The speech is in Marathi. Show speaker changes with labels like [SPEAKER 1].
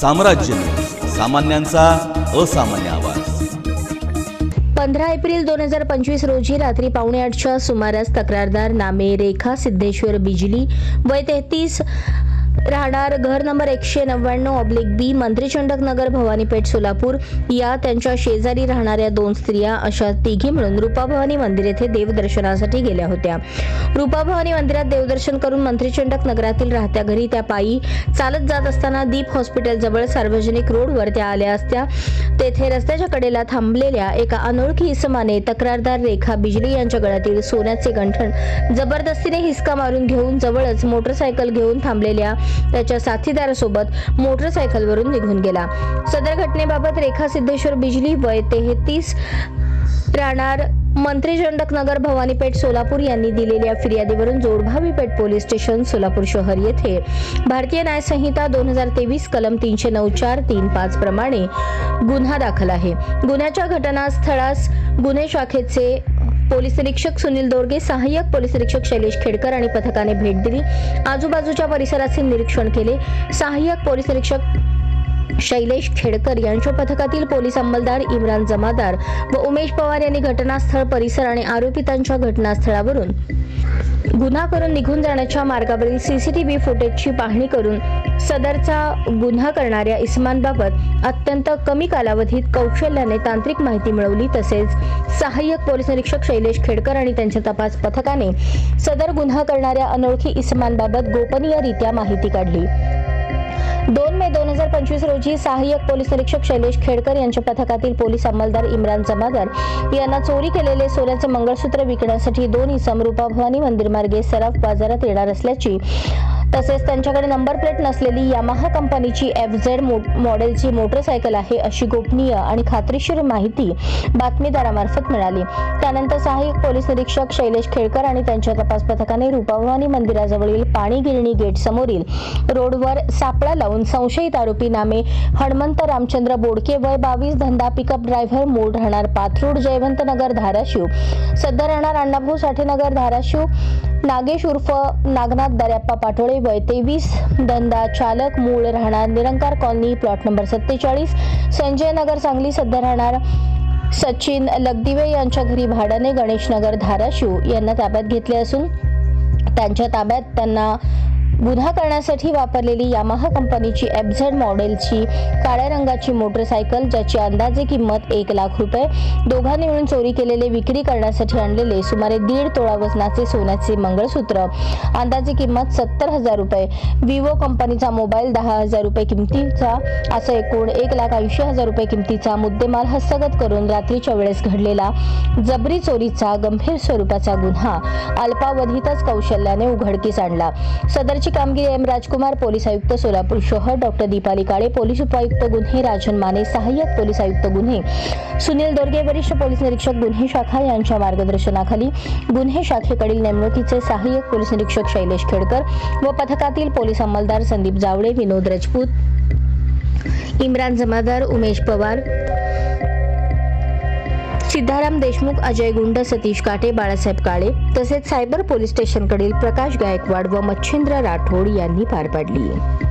[SPEAKER 1] साम्राज्य. सामान्यांचा असामान्य आवाज.
[SPEAKER 2] पंधरा एप्रिल दोन हजार पंचवीस रोजी रात्री पावणे आठच्या सुमारास तक्रारदार नामे रेखा सिद्धेश्वर बिजली वय तेहतीस राहणार घर नंबर एकशे नव्याण्णव ऑब्लिक बी मंत्रीचंडक नगर भवानीपेठ सोलापूर. या त्यांच्या शेजारी राहणाऱ्या दोन स्त्रिया अशा तिघी मिळून रूपाभवानी मंदिर येथे देवदर्शनासाठी गेल्या होत्या. रूपाभवानी मंदिरात देवदर्शन करून मंत्रीचंडक नगरातील राहत्या घरी त्या पायी चालत जात असताना दीप हॉस्पिटल जवळ सार्वजनिक रोडवर त्या आल्या असत्या. तेथे रस्त्याच्या कडेला थांबलेल्या एका अनोळखी इसमाने तक्रारदार रेखा बिजली यांच्या गळ्यातील सोन्याचे गंठण जबरदस्तीने हिसका मारून घेऊन जवळच मोटरसायकल घेऊन थांबलेल्या त्याच्या साथीदारासोबत मोटरसायकलवरून निघून गेला. सदर घटनेबाबत रेखा सिद्धेश्वर बिजली वय तेहतीस राहणार मंत्रीचंडक नगर भवानीपेठ सोलापूर यांनी दिलेल्या फिर्यादीवरून जोडभावी पेठ पोलीस स्टेशन सोलापूर शहर येथे. भारतीय न्यायसंहिता दोन हजार तेवीस कलम तीनशे नऊ चार तीन पाच प्रमाणे गुन्हा दाखल आहे. गुन्ह्याच्या घटनास्थळास गुन्हे शाखेचे पोलीस निरीक्षक सुनील दोरगे सहाय्यक पोलीस निरीक्षक शैलेश खेडकर आणि पथकाने भेट दिली. आजूबाजूच्या परिसराचे निरीक्षण केले. सहाय्यक पोलीस निरीक्षक शैलेश खेडकर यांच्या पथकातील पोलीस अंमलदार इम्रान जमादार व उमेश पवार यांनी घटनास्थळ परिसर आणि आरोपितांच्या घटनास्थळावरून गुन्हा करून निघून जाण्याच्या मार्गावरील सीसीटीव्ही फुटेजची पाहणी करून सदरचा गुन्हा करणाऱ्या इसमांबाबत अत्यंत कमी कालावधीत कौशल्याने तांत्रिक माहिती मिळवली. तसेच सहाय्यक पोलीस निरीक्षक शैलेश खेडकर आणि त्यांच्या तपास पथकाने सदर गुन्हा करणाऱ्या अनोळखी इसमांबाबत गोपनीयरित्या माहिती काढली. दोन मे दोन हजार पंचवीस रोजी सहाय्यक पोलीस निरीक्षक शैलेश खेडकर यांच्या पथकातील पोलीस अंमलदार इम्रान जमादार यांना चोरी केलेले सोन्याचे मंगळसूत्र विकण्यासाठी दोन इसम रूपा भवानी मंदिर मार्गे सराफ बाजारात येणार असल्याची तसेच त्यांच्याकडे नंबर प्लेट नसलेली यामाहा कंपनीची एफ झेड मॉडेलची मोटरसायकल आहे अशी गोपनीय आणि खात्रीशीर माहिती बातमीदारामार्फत मिळाली. त्यानंतर सहाय्यक पोलीस निरीक्षक शैलेश खेळकर आणि त्यांच्या तपास पथकाने रूपाभवानी मंदिराजवळील पाणी गिरणी गेट समोरील रोडवर सापळा लावून संशयित आरोपी नामे हणमंत रामचंद्र बोडके वय बावीस धंदा पिकअप ड्रायव्हर मूळ राहणार पाथरूड जयवंत नगर धाराशिव. सध्या राहणार अण्णाभाऊ साठेनगर धाराशिव. नागेश उर्फ नागनाथ दर्याप्पा पाटोळे वय तेवीस. धंदा चालक मूळ राहणार निरंकार कॉलनी प्लॉट नंबर सत्तेचाळीस. संजय नगर सांगली सध्या राहणार सचिन लगदिवे यांच्या घरी भाड्याने गणेशनगर धाराशिव. यांना ताब्यात घेतले असून त्यांच्या ताब्यात त्यांना गुन्हा करण्यासाठी वापरलेली यामाहा कंपनीची एफझेड मॉडेलची काळ्या रंगाची मोटरसायकल ज्याची अंदाजे किंमत एक लाख रुपये. दोघांनी मिळून चोरी केलेले विक्री करण्यासाठी आणलेले सुमारे दीड तोळा वजनाचे सोन्याचे मंगळसूत्र. अंदाजे किंमत सत्तर हजार रुपये. विवो कंपनीचा मोबाईल दहा हजार रुपये किमतीचा असं एकूण एक लाख ऐंशी हजार रुपये किमतीचा मुद्देमाल हस्तगत करून रात्रीच्या वेळेस घडलेला जबरी चोरीचा गंभीर स्वरूपाचा गुन्हा अल्पावधीतच कौशल्याने उघडकीस आणला. सदरची कामगिरी एम. राजकुमार पोलीस आयुक्त सोलापूर शहर डॉक्टर दीपाली काळे पोलीस उपायुक्त गुन्हे राजन माने सहाय्यक पोलीस आयुक्त गुन्हे सुनील दोर्गे वरिष्ठ पोलीस निरीक्षक गुन्हे शाखा यांच्या मार्गदर्शनाखाली गुन्हे शाखेकडील नेमणुकीचे सहाय्यक पोलीस निरीक्षक शैलेश खेडकर व पथकातील पोलीस अंमलदार संदीप जावळे विनोद राजपूत इम्रान जमादार उमेश पवार सिद्धाराम देशमुख अजय गुंड सतीश काटे बाळासाहेब काळे तसेच सायबर पोलीस स्टेशनकडील प्रकाश गायकवाड व मच्छिंद्र राठोड यांनी पार पाडली.